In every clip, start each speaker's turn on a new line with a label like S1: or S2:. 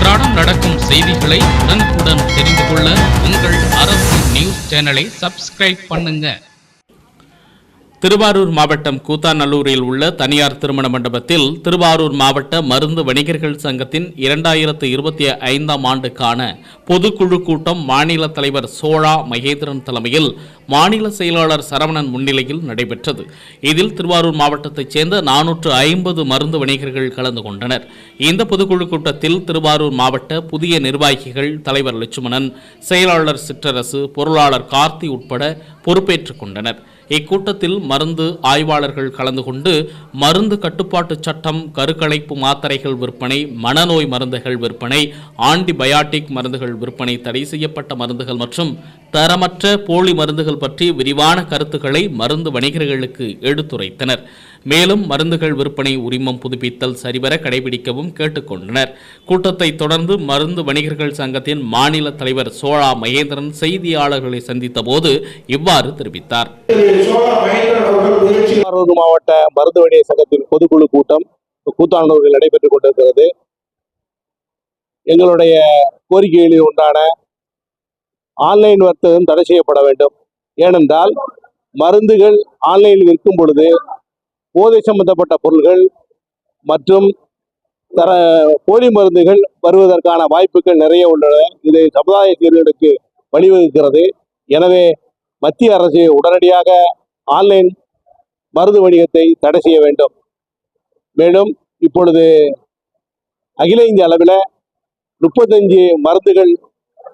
S1: அன்றாடம் நடக்கும் செய்திகளை உடனுக்குடன் தெரிந்து கொள்ள உங்கள் அரசு நியூஸ் சேனலை சப்ஸ்கிரைப் பண்ணுங்க.
S2: திருவாரூர் மாவட்டம் கூத்தாநல்லூரில் உள்ள தனியார் திருமண மண்டபத்தில் திருவாரூர் மாவட்ட மருந்து வணிகர்கள் சங்கத்தின் இரண்டாயிரத்து இருபத்தி ஐந்தாம் ஆண்டுக்கான பொதுக்குழு கூட்டம் மாநில தலைவர் சோழா மகேந்திரன் தலைமையில் மாநில செயலாளர் சரவணன் முன்னிலையில் நடைபெற்றது. இதில் திருவாரூர் மாவட்டத்தைச் சேர்ந்த நானூற்று ஐம்பது மருந்து வணிகர்கள் கலந்து கொண்டனர். இந்த பொதுக்குழு கூட்டத்தில் திருவாரூர் மாவட்ட புதிய நிர்வாகிகள் தலைவர் லட்சுமணன் செயலாளர் சிற்றரசு பொருளாளர் கார்த்தி உட்பட பொறுப்பேற்றுக் கொண்டனர். இக்கூட்டத்தில் மருந்து ஆய்வாளர்கள் கலந்து கொண்டு மருந்து கட்டுப்பாட்டு சட்டம் கருக்கலைப்பு மாத்திரைகள் விற்பனை மனநோய் மருந்துகள் விற்பனை ஆன்டிபயாட்டிக் மருந்துகள் விற்பனை தடை செய்யப்பட்ட மருந்துகள் மற்றும் தரமற்ற போலி மருந்துகள் பற்றி விரிவான கருத்துக்களை மருந்து வணிகர்களுக்கு எடுத்துரைத்தனர். மேலும் மருந்துகள் விற்பனை உரிமம் புதுப்பித்தல் சரிவர கடைபிடிக்கவும் கேட்டுக்கொண்டனர். கூட்டத்தை தொடர்ந்து மருந்து வணிகர்கள் சங்கத்தின் மாநில தலைவர் சோழா மகேந்திரன் செய்தியாளர்களை சந்தித்த போது இவ்வாறு தெரிவித்தார்.
S3: மாவட்ட மருந்து வணிக சங்கத்தின் பொதுக்குழு கூட்டம் கூத்தாண்டூரில் நடைபெற்றுக் கொண்டிருக்கிறது. எங்களுடைய கோரிக்கைகளில் உண்டான ஆன்லைன் வர்த்தகம் தடை செய்யப்பட வேண்டும். ஏனென்றால் மருந்துகள் ஆன்லைனில் விற்கும் பொழுது போதை சம்பந்தப்பட்ட பொருள்கள் மற்றும் தர போலி மருந்துகள் வருவதற்கான வாய்ப்புகள் நிறைய உள்ளன. இது சமுதாய சீர்கேடுக்கு வழிவகுக்கிறது. எனவே மத்திய அரசு உடனடியாக ஆன்லைன் மருந்து வணிகத்தை தடை செய்ய வேண்டும். மேலும் இப்பொழுது அகில இந்திய அளவில் முப்பத்தஞ்சு மருந்துகள்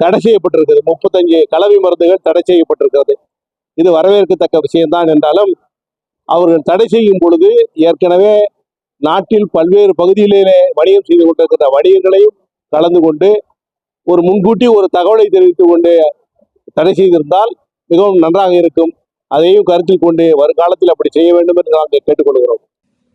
S3: தடை செய்யப்பட்டிருக்கிறது. முப்பத்தஞ்சு கலவை மருந்துகள் தடை செய்யப்பட்டிருக்கிறது. இது வரவேற்கத்தக்க விஷயம்தான் என்றாலும் அவர்கள் தடை செய்யும் பொழுது ஏற்கனவே நாட்டில் பல்வேறு பகுதிகளிலே வணிகம் செய்து கொண்டிருக்கிற வணிகர்களையும் கலந்து கொண்டு ஒரு முன்கூட்டி ஒரு தகவலை தெரிவித்து கொண்டு தடை செய்திருந்தால் மிகவும் நன்றாக இருக்கும். அதையும் கருத்தில் கொண்டு வருங்காலத்தில் அப்படி செய்ய வேண்டும் என்று நாங்கள் கேட்டுக்கொள்கிறோம்.